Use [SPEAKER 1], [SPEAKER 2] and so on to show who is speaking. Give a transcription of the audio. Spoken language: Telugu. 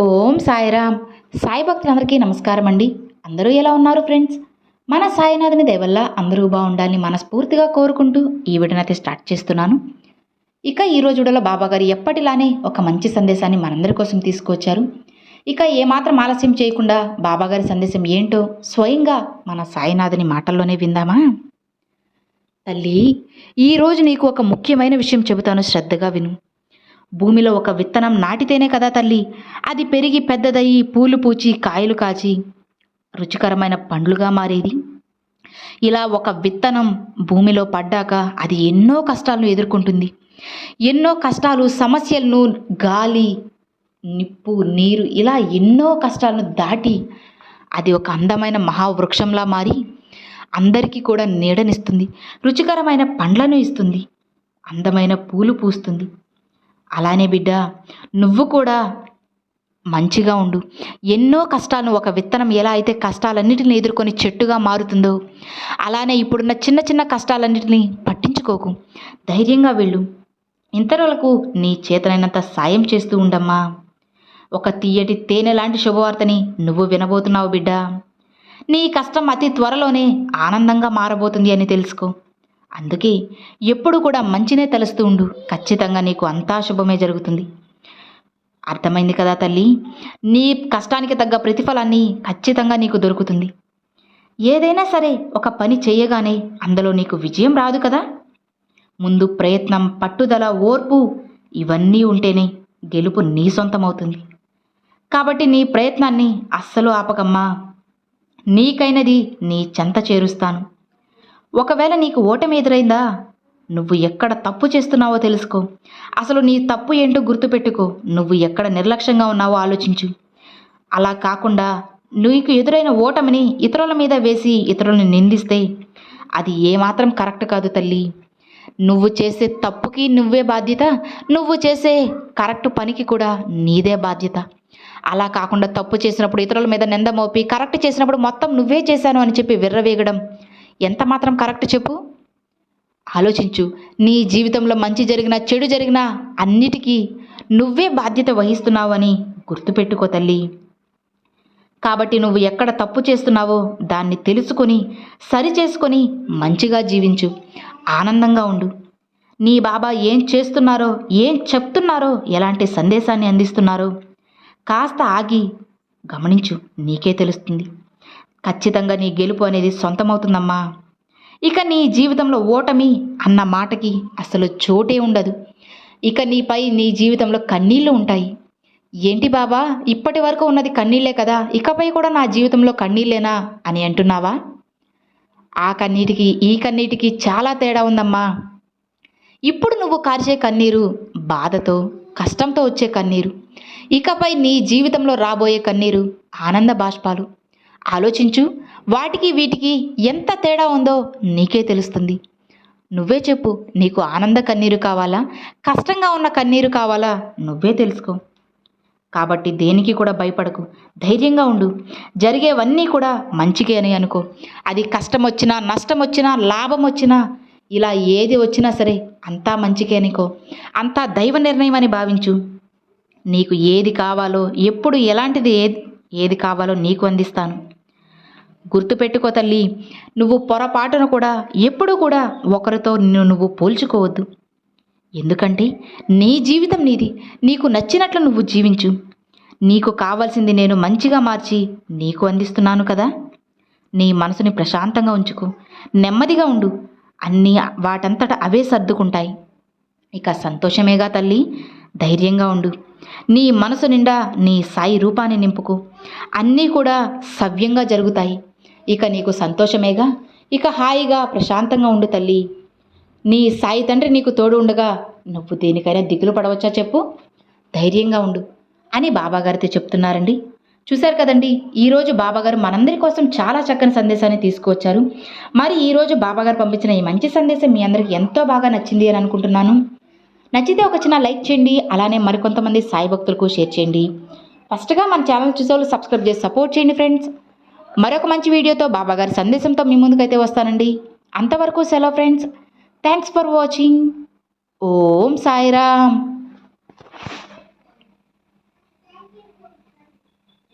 [SPEAKER 1] ఓం సాయిరామ్. సాయి భక్తులందరికీ నమస్కారం అండి అందరూ ఎలా ఉన్నారు ఫ్రెండ్స్? మన సాయినాథుని దేవల్ల అందరూ బాగుండాలని మనస్ఫూర్తిగా కోరుకుంటూ ఈ విడనైతే స్టార్ట్ చేస్తున్నాను. ఇక ఈ రోజులో బాబాగారు ఎప్పటిలానే ఒక మంచి సందేశాన్ని మనందరి కోసం తీసుకొచ్చారు. ఇక ఏమాత్రం ఆలస్యం చేయకుండా బాబాగారి సందేశం ఏంటో స్వయంగా మన సాయినాథుని మాటల్లోనే విందామా? తల్లి ఈరోజు నీకు ఒక ముఖ్యమైన విషయం చెబుతాను శ్రద్ధగా విను. భూమిలో ఒక విత్తనం నాటితేనే కదా తల్లి? అది పెరిగి పెద్దదయ్యి పూలు పూచి కాయలు కాచి రుచికరమైన పండ్లుగా మారేది. ఇలా ఒక విత్తనం భూమిలో పడ్డాక అది ఎన్నో కష్టాలను ఎదుర్కొంటుంది. ఎన్నో కష్టాలు సమస్యలను గాలి నిప్పు నీరు ఇలా ఎన్నో కష్టాలను దాటి అది ఒక అందమైన మహావృక్షంలా మారి అందరికీ కూడా నీడనిస్తుంది రుచికరమైన పండ్లను ఇస్తుంది అందమైన పూలు పూస్తుంది. అలానే బిడ్డ నువ్వు కూడా మంచిగా ఉండు. ఎన్నో కష్టాలను ఒక విత్తనం ఎలా అయితే కష్టాలన్నిటిని ఎదుర్కొని చెట్టుగా మారుతుందో అలానే ఇప్పుడున్న చిన్న చిన్న కష్టాలన్నిటిని పట్టించుకోకు. ధైర్యంగా వెళ్ళు. ఇతరులకు నీ చేతనైనంత సాయం చేస్తూ ఉండమ్మా. ఒక తీయటి తేనె లాంటి శుభవార్తని నువ్వు వినబోతున్నావు బిడ్డ. నీ కష్టం అతి త్వరలోనే ఆనందంగా మారబోతుంది అని తెలుసుకో. అందుకే ఎప్పుడు కూడా మంచినే తలుస్తూ ఉండు. ఖచ్చితంగా నీకు అంతా శుభమే జరుగుతుంది. అర్థమైంది కదా తల్లి? నీ కష్టానికి తగ్గ ప్రతిఫలాన్ని ఖచ్చితంగా నీకు దొరుకుతుంది. ఏదైనా సరే ఒక పని చేయగానే అందులో నీకు విజయం రాదు కదా? ముందు ప్రయత్నం పట్టుదల ఓర్పు ఇవన్నీ ఉంటేనే గెలుపు నీ సొంతమవుతుంది. కాబట్టి నీ ప్రయత్నాన్ని అస్సలు ఆపకమ్మా. నీకైనది నీ చెంత చేరుస్తాను. ఒకవేళ నీకు ఓటమి ఎదురైందా? నువ్వు ఎక్కడ తప్పు చేస్తున్నావో తెలుసుకో. అసలు నీ తప్పు ఏంటో గుర్తుపెట్టుకో. నువ్వు ఎక్కడ నిర్లక్ష్యంగా ఉన్నావో ఆలోచించు. అలా కాకుండా నీకు ఎదురైన ఓటమిని ఇతరుల మీద వేసి ఇతరులను నిందిస్తే అది ఏమాత్రం కరెక్ట్ కాదు తల్లి. నువ్వు చేసే తప్పుకి నువ్వే బాధ్యత నువ్వు చేసే కరెక్ట్ పనికి కూడా నీదే బాధ్యత. అలా కాకుండా తప్పు చేసినప్పుడు ఇతరుల మీద నింద మోపి కరెక్ట్ చేసినప్పుడు మొత్తం నువ్వే చేశాను అని చెప్పి విర్రవేగడం ఎంత మాత్రం కరెక్ట్ చెప్పు? ఆలోచించు నీ జీవితంలో మంచి జరిగినా చెడు జరిగినా అన్నిటికీ నువ్వే బాధ్యత వహిస్తున్నావని గుర్తుపెట్టుకో తల్లి. కాబట్టి నువ్వు ఎక్కడ తప్పు చేస్తున్నావో దాన్ని తెలుసుకొని సరి చేసుకొని మంచిగా జీవించు. ఆనందంగా ఉండు. నీ బాబా ఏం చేస్తున్నారో ఏం చెప్తున్నారో ఎలాంటి సందేశాన్ని అందిస్తున్నారో కాస్త ఆగి గమనించు నీకే తెలుస్తుంది. ఖచ్చితంగా నీ గెలుపు అనేది సొంతమవుతుందమ్మా. ఇక నీ జీవితంలో ఓటమి అన్న మాటకి అసలు చోటే ఉండదు. ఇక నీపై నీ జీవితంలో కన్నీళ్ళు ఉంటాయి. ఏంటి బాబా ఇప్పటి వరకు ఉన్నది కన్నీళ్ళే కదా ఇకపై కూడా నా జీవితంలో కన్నీళ్ళేనా అని అంటున్నావా? ఆ కన్నీటికి ఈ కన్నీటికి చాలా తేడా ఉందమ్మా. ఇప్పుడు నువ్వు కార్చే కన్నీరు బాధతో కష్టంతో వచ్చే కన్నీరు. ఇకపై నీ జీవితంలో రాబోయే కన్నీరు ఆనంద బాష్పాలు. ఆలోచించు. వాటికి వీటికి ఎంత తేడా ఉందో నీకే తెలుస్తుంది. నువ్వే చెప్పు నీకు ఆనంద కన్నీరు కావాలా? కష్టంగా ఉన్న కన్నీరు కావాలా? నువ్వే తెలుసుకో. కాబట్టి దేనికి కూడా భయపడకు. ధైర్యంగా ఉండు. జరిగేవన్నీ కూడా మంచికే అని అనుకో. అది కష్టం వచ్చినా నష్టం వచ్చినా లాభం వచ్చినా ఇలా ఏది వచ్చినా సరే అంతా మంచికే అనుకో. అంతా దైవ నిర్ణయం అని భావించు. నీకు ఏది కావాలో ఎప్పుడు ఎలాంటిది ఏది ఏది కావాలో నీకు అందిస్తాను. గుర్తుపెట్టుకో తల్లి నువ్వు పొరపాటున కూడా ఎప్పుడూ కూడా ఒకరితో నిన్ను నువ్వు పోల్చుకోవద్దు. ఎందుకంటే నీ జీవితం నీది నీకు నచ్చినట్లు నువ్వు జీవించు. నీకు కావాల్సింది నేను మంచిగా మార్చి నీకు అందిస్తున్నాను కదా. నీ మనసుని ప్రశాంతంగా ఉంచుకో నెమ్మదిగా ఉండు. అన్నీ వాటంతట అవే సర్దుకుంటాయి. ఇక సంతోషమేగా తల్లి. ధైర్యంగా ఉండు. నీ మనసు నిండా నీ సాయి రూపాన్ని నింపుకు. అన్నీ కూడా సవ్యంగా జరుగుతాయి. ఇక నీకు సంతోషమేగా? ఇక హాయిగా ప్రశాంతంగా ఉండు తల్లి. నీ సాయి తండ్రి నీకు తోడు ఉండగా నువ్వు దేనికైనా దిగులు పడవచ్చా చెప్పు? ధైర్యంగా ఉండు అని బాబాగారితో చెప్తున్నారండి. చూశారు కదండి ఈరోజు బాబాగారు మనందరి కోసం చాలా చక్కని సందేశాన్ని తీసుకువచ్చారు. మరి ఈరోజు బాబాగారు పంపించిన ఈ మంచి సందేశం మీ అందరికీ ఎంతో బాగా నచ్చింది అని అనుకుంటున్నాను. నచ్చితే ఒక చిన్న లైక్ చేయండి అలానే మరికొంతమంది సాయి భక్తులకు షేర్ చేయండి. ఫస్ట్గా మన ఛానల్ చూసేవాళ్ళు సబ్స్క్రైబ్ చేసి సపోర్ట్ చేయండి ఫ్రెండ్స్. మరొక మంచి వీడియోతో బాబాగారి సందేశంతో మీ ముందుకైతే వస్తానండి. అంతవరకు సెలవు friends. Thanks for watching. Om Sairam.